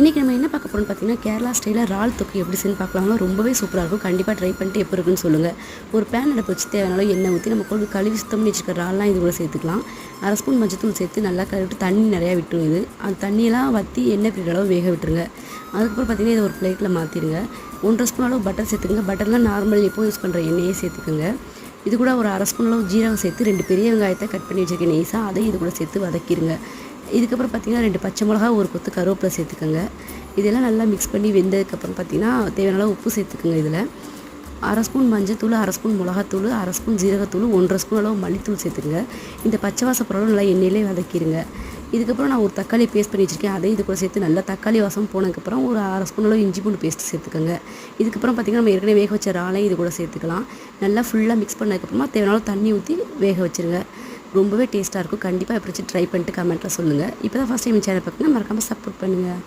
இன்றைக்கி நம்ம என்ன பார்க்க போகிறோம்னு பார்த்தீங்கன்னா கேரளா ஸ்டைலில் இறால் தொக்கு எப்படி செஞ்சு பார்க்கலாம்னா ரொம்பவே சூப்பராக இருக்கும். கண்டிப்பாக ட்ரை பண்ணிட்டு எப்படி இருக்குன்னு சொல்லுங்கள் ஒரு பேன் அடுப்பு வச்சு தேவையான எண்ணெய் ஊற்றி நம்ம கொண்டு கழுவி சுத்தம் பண்ணி ரால்லாம் இது கூட சேர்த்துக்கலாம். அரை ஸ்பூன் மஞ்சத்தூள் சேர்த்து நல்லா கழுவிட்டு தண்ணி நிறையா விட்டுரும் இது. அந்த தண்ணியெல்லாம் வற்றி எண்ணெய் பிரிக்கிற அளவு வேக விட்டுருங்க. அதுக்கப்புறம் பார்த்தீங்கன்னா இதை ஒரு பிளேட்டில் மாற்றிடுங்க ஒன்றரை ஸ்பூன் அளவு பட்டர் சேர்த்துக்கங்க. பட்டர்லாம் நார்மல் எப்போ யூஸ் பண்ணுற எண்ணெயே சேர்த்துக்கோங்க. இது கூட ஒரு அரை ஸ்பூன் அளவு ஜீரகம் சேர்த்து ரெண்டு பெரிய வெங்காயத்தை கட் பண்ணி வச்சுருக்கேன் நெய்ஸாக அதையும் இது கூட சேர்த்து வதக்கிடுங்க இதுக்கப்புறம் பார்த்தீங்கன்னா ரெண்டு பச்சை மிளகா ஒரு கொத்து கருவேப்பிலை சேர்த்துக்கோங்க. இதெல்லாம் நல்லா மிக்ஸ் பண்ணி வெந்ததுக்கப்புறம் பார்த்தீங்கன்னா தேவையான உப்பு சேர்த்துக்குங்க இதில். அரை ஸ்பூன் மஞ்சத்தூள் அரை ஸ்பூன் மிளகாத்தூள் அரை ஸ்பூன் ஜீரகத்தூள் ஒன்றரை ஸ்பூன் அளவு மல்லித்தூள் சேர்த்துக்குங்க. இந்த பச்சை வாசம் பொருளும் நல்லா எண்ணெயிலே வதக்கிடுங்க இதுக்கப்புறம் நான் ஒரு தக்காளி பேஸ்ட் பண்ணி வச்சுருக்கேன். அதையும் இது கூட சேர்த்து நல்லா தக்காளி வாசம் போனதுக்கப்புறம் ஒரு அரை ஸ்பூன் அளவு இஞ்சி பூண்டு பேஸ்ட் சேர்த்துக்கோங்க. இதுக்கப்புறம் பார்த்திங்கன்னா நம்ம ஏற்கனவே வேக வச்ச இறாலையும் இது கூட சேர்த்துக்கலாம். நல்லா ஃபுல்லாக மிக்ஸ் பண்ணதுக்கப்புறமா தேவையான தண்ணி ஊற்றி வேக வச்சுருங்க. ரொம்பவே டேஸ்ட்டாக இருக்கும். கண்டிப்பாக எப்படி ட்ரை பண்ணிட்டு கமெண்ட்டில் சொல்லுங்கள் இப்போ தான் ஃபஸ்ட் டைம் சேனல் பார்க்குன்னா மறக்காமல் சப்போர்ட் பண்ணுங்கள்